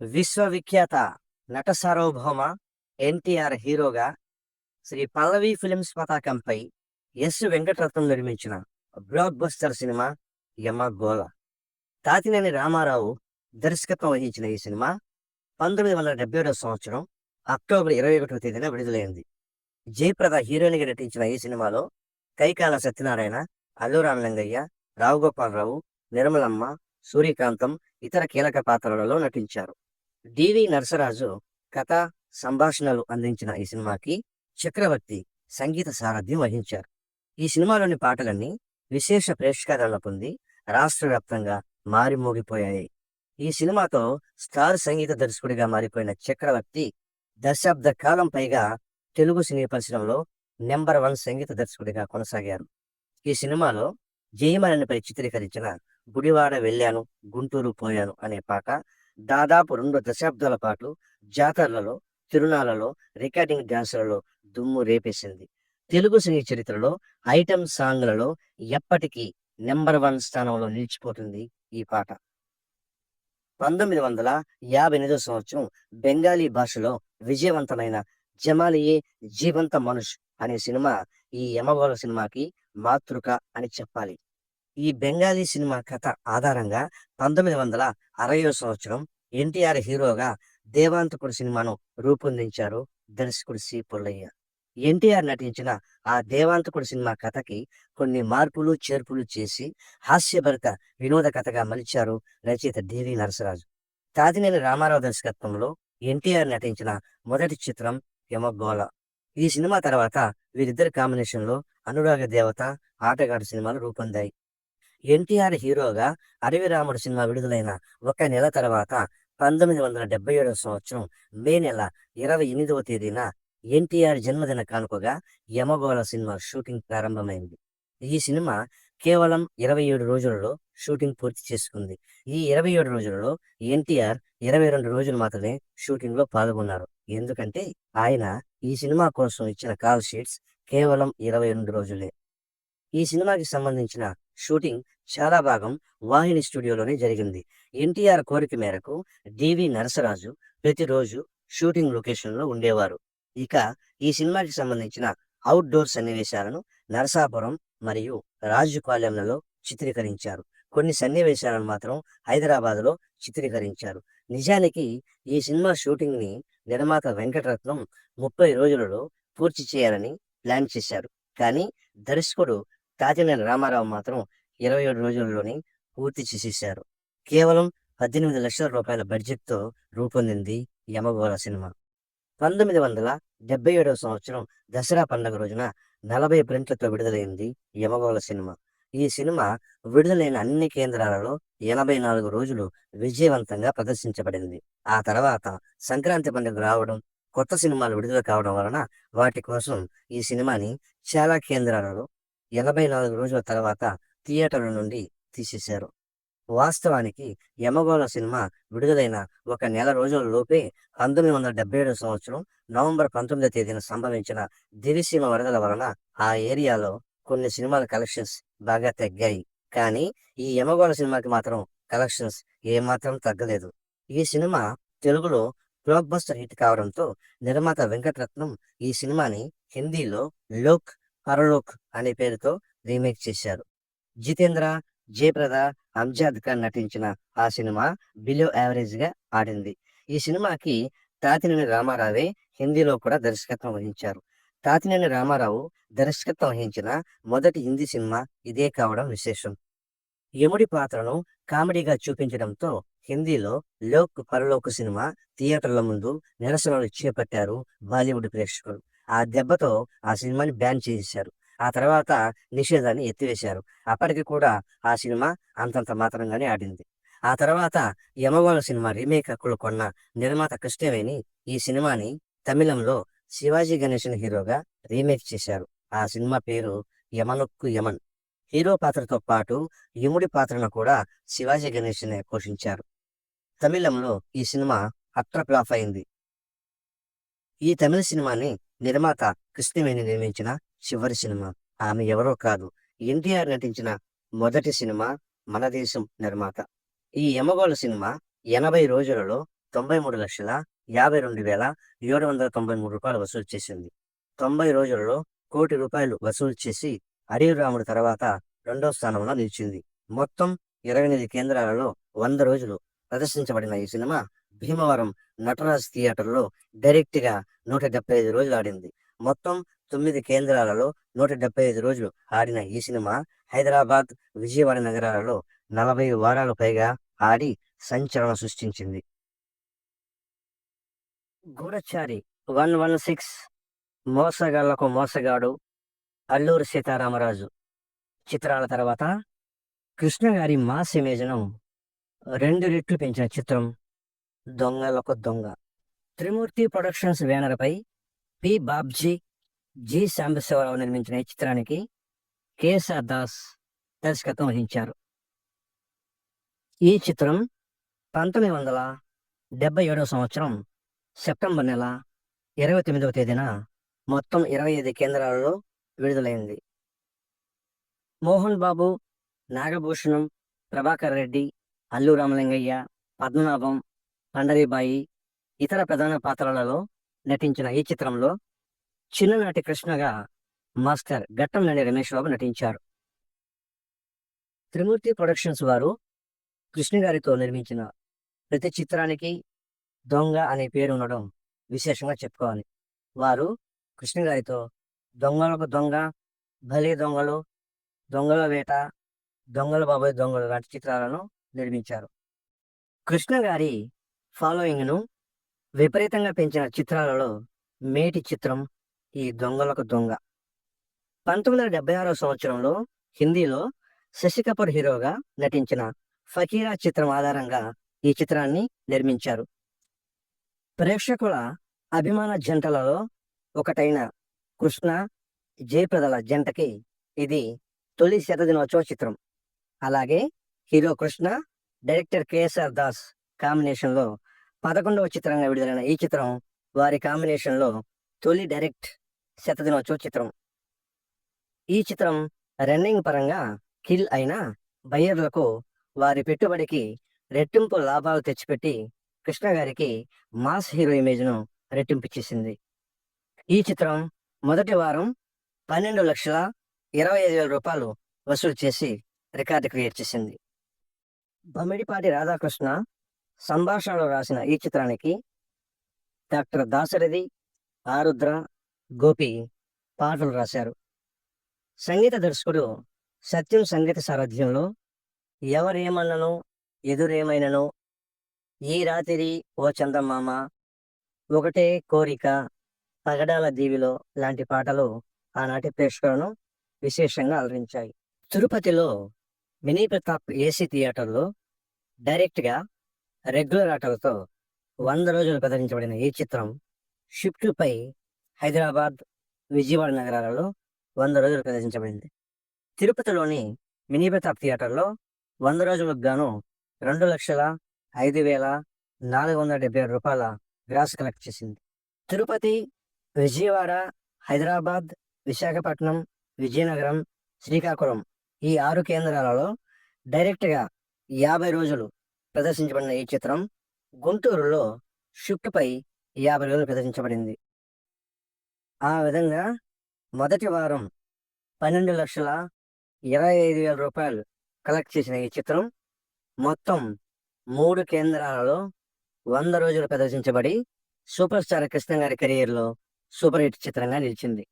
విశ్వవిఖ్యాత నట సార్వభౌమ ఎన్టీఆర్ హీరోగా శ్రీ పల్లవి ఫిలిమ్స్ పతాకంపై ఎస్ వెంకటరత్నం నిర్మించిన బ్లాక్ బస్టర్ సినిమా యమ గోల తాతినేని రామారావు దర్శకత్వం వహించిన ఈ సినిమా పంతొమ్మిది వందల డెబ్బై ఏడవ సంవత్సరం అక్టోబర్ ఇరవై ఒకటవ తేదీన విడుదలైంది. జయప్రద హీరోయిన్గా నటించిన ఈ సినిమాలో కైకాల సత్యనారాయణ అల్లు రామలింగయ్య రావు గోపాలరావు నిర్మలమ్మ సూర్యకాంతం ఇతర కీలక పాత్రలలో నటించారు. డివి నరసరాజు కథ సంభాషణలు అందించిన ఈ సినిమాకి చక్రవర్తి సంగీత సారథ్యం వహించారు. ఈ సినిమాలోని పాటలన్నీ విశేష ప్రేక్షకాదరణ పొంది రాష్ట్ర వ్యాప్తంగా మారిమోగిపోయాయి ఈ సినిమాతో స్టార్ సంగీత దర్శకుడిగా మారిపోయిన చక్రవర్తి దశాబ్ద కాలం పైగా తెలుగు సినీ పరిశ్రమలో నెంబర్ వన్ సంగీత దర్శకుడిగా కొనసాగారు. ఈ సినిమాలో జయమరణిపై చిత్రీకరించిన గుడివాడ వెళ్ళాను గుంటూరు పోయాను అనే పాట దాదాపు రెండు దశాబ్దాల పాటు జాతరలలో తిరునాళ్ళలో రికార్డింగ్ డాన్సులలో దుమ్ము రేపేసింది. తెలుగు సినీ చరిత్రలో ఐటమ్ సాంగ్లలో ఎప్పటికీ నెంబర్ వన్ స్థానంలో నిలిచిపోతుంది ఈ పాట. పంతొమ్మిది వందల యాభై ఎనిమిదో సంవత్సరం బెంగాలీ భాషలో విజయవంతమైన జమాలియే జీవంత మనుష్ అనే సినిమా ఈ యమగోళ సినిమాకి మాతృక అని చెప్పాలి. ఈ బెంగాలీ సినిమా కథ ఆధారంగా పంతొమ్మిది వందల అరవయో సంవత్సరం ఎన్టీఆర్ హీరోగా దేవాంతకుడు సినిమాను రూపొందించారు దర్శకుడు సి. పుల్లయ్య. ఎన్టీఆర్ నటించిన ఆ దేవాంతకుడు సినిమా కథకి కొన్ని మార్పులు చేర్పులు చేసి హాస్యభరిత వినోద కథగా మలిచారు రచయిత డివి నరసరాజు. తాతినేని రామారావు దర్శకత్వంలో ఎన్టీఆర్ నటించిన మొదటి చిత్రం యమగోళ. ఈ సినిమా తర్వాత వీరిద్దరి కాంబినేషన్లో అనురాగ దేవత ఆటగాడు సినిమాలు రూపొందాయి. ఎన్టీఆర్ హీరోగా అడవి రాముడు సినిమా విడుదలైన ఒక నెల తర్వాత పంతొమ్మిది వందల డెబ్బై ఏడవ సంవత్సరం మే నెల ఇరవై ఎనిమిదవ తేదీన ఎన్టీఆర్ జన్మదిన కానుకగా యమగోళ సినిమా షూటింగ్ ప్రారంభమైంది. ఈ సినిమా కేవలం ఇరవై ఏడు రోజులలో షూటింగ్ పూర్తి చేసుకుంది. ఈ ఇరవై ఏడు రోజులలో ఎన్టీఆర్ ఇరవై రెండు రోజులు మాత్రమే షూటింగ్లో పాల్గొన్నారు. ఎందుకంటే ఆయన ఈ సినిమా కోసం ఇచ్చిన కాల్ షీట్స్ కేవలం ఇరవై రెండు రోజులే. ఈ సినిమాకి సంబంధించిన షూటింగ్ చాలా భాగం వాహిని స్టూడియోలోనే జరిగింది. ఎన్టీఆర్ కోరిక మేరకు డివి నరసరాజు ప్రతిరోజు షూటింగ్ లొకేషన్లో ఉండేవారు. ఇక ఈ సినిమాకి సంబంధించిన అవుట్డోర్ సన్నివేశాలను నరసాపురం మరియు రాజుపాలెంలలో చిత్రీకరించారు. కొన్ని సన్నివేశాలను మాత్రం హైదరాబాద్లో చిత్రీకరించారు. నిజానికి ఈ సినిమా షూటింగ్ని నిర్మాత వెంకటరత్నం ముప్పై రోజులలో పూర్తి చేయాలని ప్లాన్ చేశారు. కానీ దర్శకుడు కాకినేని రామారావు మాత్రం ఇరవై ఏడు రోజుల్లోనే పూర్తి చేసేశారు. కేవలం పద్దెనిమిది లక్షల రూపాయల బడ్జెట్తో రూపొందింది యమగోళ సినిమా. పంతొమ్మిది వందల డెబ్బై ఏడవ సంవత్సరం దసరా పండుగ రోజున నలభై ప్రింట్లతో విడుదలైంది యమగోళ సినిమా. ఈ సినిమా విడుదలైన అన్ని కేంద్రాలలో ఎనభై నాలుగు రోజులు విజయవంతంగా ప్రదర్శించబడింది. ఆ తర్వాత సంక్రాంతి పండుగ రావడం కొత్త సినిమాలు విడుదల కావడం వలన వాటి కోసం ఈ సినిమాని చాలా కేంద్రాలలో ఎనభై నాలుగు రోజుల తర్వాత థియేటర్ల నుండి తీసేశారు. వాస్తవానికి యమగోళ సినిమా విడుదలైన ఒక నెల రోజుల లోపే పంతొమ్మిది వందల డెబ్బై ఏడవ సంవత్సరం నవంబర్ పంతొమ్మిదో తేదీన సంభవించిన దివిసీమ వరదల వలన ఆ ఏరియాలో కొన్ని సినిమాల కలెక్షన్స్ బాగా తగ్గాయి. కానీ ఈ యమగోళ సినిమాకి మాత్రం కలెక్షన్స్ ఏమాత్రం తగ్గలేదు. ఈ సినిమా తెలుగులో బ్లాక్ బస్టర్ హిట్ కావడంతో నిర్మాత వెంకటరత్నం ఈ సినిమాని హిందీలో లోక్ పరలోక్ అనే పేరుతో రీమేక్ చేశారు. జితేంద్ర జయప్రద అంజాద్ ఖాన్ నటించిన ఆ సినిమా బిలో యావరేజ్గా ఆడింది. ఈ సినిమాకి తాతినేని రామారావే హిందీలో కూడా దర్శకత్వం వహించారు. తాతినేని రామారావు దర్శకత్వం వహించిన మొదటి హిందీ సినిమా ఇదే కావడం విశేషం. యముడి పాత్రను కామెడీగా చూపించడంతో హిందీలో లోక్ పరలోక్ సినిమా థియేటర్ల ముందు నిరసనలు చేపట్టారు బాలీవుడ్ ప్రేక్షకులు. ఆ దెబ్బతో ఆ సినిమాని బ్యాన్ చేశారు ఆ తర్వాత నిషేధాన్ని ఎత్తివేశారు. అప్పటికి కూడా ఆ సినిమా అంతంత మాత్రంగానే ఆడింది. ఆ తర్వాత యమగోళ సినిమా రీమేక్ హక్కులు కొన్న నిర్మాత కృష్ణవేణి ఈ సినిమాని తమిళంలో శివాజీ గణేశన్ హీరోగా రీమేక్ చేశారు. ఆ సినిమా పేరు యమనొక్కు యమన్. హీరో పాత్రతో పాటు యముడి పాత్రను కూడా శివాజీ గణేశనే పోషించారు. తమిళంలో ఈ సినిమా అట్ర ఫ్లాప్ అయింది. ఈ తమిళ సినిమాని నిర్మాత కృష్ణవేణి నిర్మించిన చివరి సినిమా. ఆమె ఎవరో కాదు. ఎన్టీఆర్ నటించిన మొదటి సినిమా మన దేశం నిర్మాత. ఈ యమగోళ సినిమా ఎనభై రోజులలో తొంభై మూడు లక్షల యాభై రెండు వేల ఏడు వందల తొంభై మూడు రూపాయలు వసూలు చేసింది. తొంభై రోజులలో కోటి రూపాయలు వసూలు చేసి అడవి రాముడు తర్వాత రెండో స్థానంలో నిలిచింది. మొత్తం ఇరవై ఎనిమిది కేంద్రాలలో వంద రోజులు ప్రదర్శించబడిన ఈ సినిమా భీమవరం నటరాజ్ థియేటర్లో డైరెక్ట్గా నూట డెబ్బై ఐదు రోజులు ఆడింది. మొత్తం తొమ్మిది కేంద్రాలలో నూట డెబ్బై ఐదు రోజులు ఆడిన ఈ సినిమా హైదరాబాద్ విజయవాడ నగరాలలో నలభై వారాలు పైగా ఆడి సంచలనం సృష్టించింది. గూఢచారి వన్ వన్ సిక్స్ మోసగాళ్ళకు మోసగాడు అల్లూరి సీతారామరాజు. చిత్రాల తర్వాత కృష్ణ గారి మాస్ ఇమేజ్ను రెండు రెట్లు పెంచిన చిత్రం దొంగలకు దొంగ. త్రిమూర్తి ప్రొడక్షన్స్ బ్యానర్పై పి. బాబ్జీ జి. సాంబశివరావు నిర్మించిన ఈ చిత్రానికి కేఎస్ఆర్ దాస్ దర్శకత్వం వహించారు. ఈ చిత్రం పంతొమ్మిది వందల డెబ్బై ఏడవ సంవత్సరం సెప్టెంబర్ నెల ఇరవై తొమ్మిదవ తేదీన మొత్తం ఇరవై ఐదు కేంద్రాలలో విడుదలైంది. మోహన్ బాబు నాగభూషణం ప్రభాకర్ రెడ్డి అల్లు రామలింగయ్య పద్మనాభం పండరీబాయి ఇతర ప్రధాన పాత్రలలో నటించిన ఈ చిత్రంలో చిన్ననాటి కృష్ణగా మాస్టర్ ఘట్టంనేని రమేష్ బాబు నటించారు. త్రిమూర్తి ప్రొడక్షన్స్ వారు కృష్ణ గారితో నిర్మించిన ప్రతి చిత్రానికి దొంగ అనే పేరు ఉండడం విశేషంగా చెప్పుకోవాలి. వారు కృష్ణ గారితో దొంగలకు దొంగ భలే దొంగలు దొంగల వేట దొంగల బాబాయ్ దొంగలు లాంటి చిత్రాలను నిర్మించారు. కృష్ణ గారి ఫాలోయింగ్ను విపరీతంగా పెంచిన చిత్రాలలో మేటి చిత్రం ఈ దొంగలకు దొంగ. పంతొమ్మిది వందల డెబ్బై ఆరో సంవత్సరంలో హిందీలో శశి కపూర్ హీరోగా నటించిన ఫకీరా చిత్రం ఆధారంగా ఈ చిత్రాన్ని నిర్మించారు. ప్రేక్షకుల అభిమాన జంటలలో ఒకటైన కృష్ణ జయప్రదల జంటకి ఇది తొలి శతదినోత్సవ చిత్రం. అలాగే hero Krishna director KSR Das కాంబినేషన్లో పదకొండవ చిత్రంగా విడుదలైన ఈ చిత్రం వారి కాంబినేషన్లో తొలి డైరెక్ట్ శతదినోత్సవ చిత్రం. ఈ చిత్రం రన్నింగ్ పరంగా కిల్ అయిన బయ్యర్లకు వారి పెట్టుబడికి రెట్టింపు లాభాలు తెచ్చిపెట్టి కృష్ణ గారికి మాస్ హీరో ఇమేజ్ను రెట్టింపిచ్చేసింది. ఈ చిత్రం మొదటి వారం పన్నెండు లక్షల ఇరవై ఐదు వేల రూపాయలు వసూలు చేసి రికార్డు క్రియేట్ చేసింది. బమిడిపాటి రాధాకృష్ణ సంభాషణలో రాసిన ఈ చిత్రానికి డాక్టర్ దాశరథి ఆరుద్ర గోపి పాటలు రాశారు. సంగీత దర్శకుడు సత్యం సంగీత సారథ్యంలో ఎవరేమన్నను ఎదురేమైనను ఈ రాత్రి ఓ చందమామ ఒకటే కోరిక పగడాల దీవిలో లాంటి పాటలు ఆనాటి ప్రేక్షకులను విశేషంగా అలరించాయి. తిరుపతిలో మినీ ప్రతాప్ ఏసీ థియేటర్లో డైరెక్ట్గా రెగ్యులర్ ఆటలతో వంద రోజులు ప్రదర్శించబడిన ఈ చిత్రం షిఫ్ట్పై హైదరాబాద్ విజయవాడ నగరాలలో వంద రోజులు ప్రదర్శించబడింది తిరుపతిలోని మినీ ప్రతాప్ థియేటర్లో వంద రోజులకు గాను రెండు లక్షల ఐదు వేల నాలుగు వందల డెబ్బై ఆరు రూపాయల గ్రాస్ కలెక్ట్ చేసింది. తిరుపతి విజయవాడ హైదరాబాద్ విశాఖపట్నం విజయనగరం శ్రీకాకుళం ఈ ఆరు కేంద్రాలలో డైరెక్ట్గా యాభై రోజులు ప్రదర్శించబడిన ఈ చిత్రం గుంటూరులో షిఫ్ట్పై యాభై రోజులు ప్రదర్శించబడింది. ఆ విధంగా మొదటి వారం పన్నెండు లక్షల ఇరవై ఐదు వేల రూపాయలు కలెక్ట్ చేసిన ఈ చిత్రం మొత్తం మూడు కేంద్రాలలో వంద రోజులు ప్రదర్శించబడి సూపర్ స్టార్ కృష్ణ గారి కెరీర్లో సూపర్ హిట్ చిత్రంగా నిలిచింది.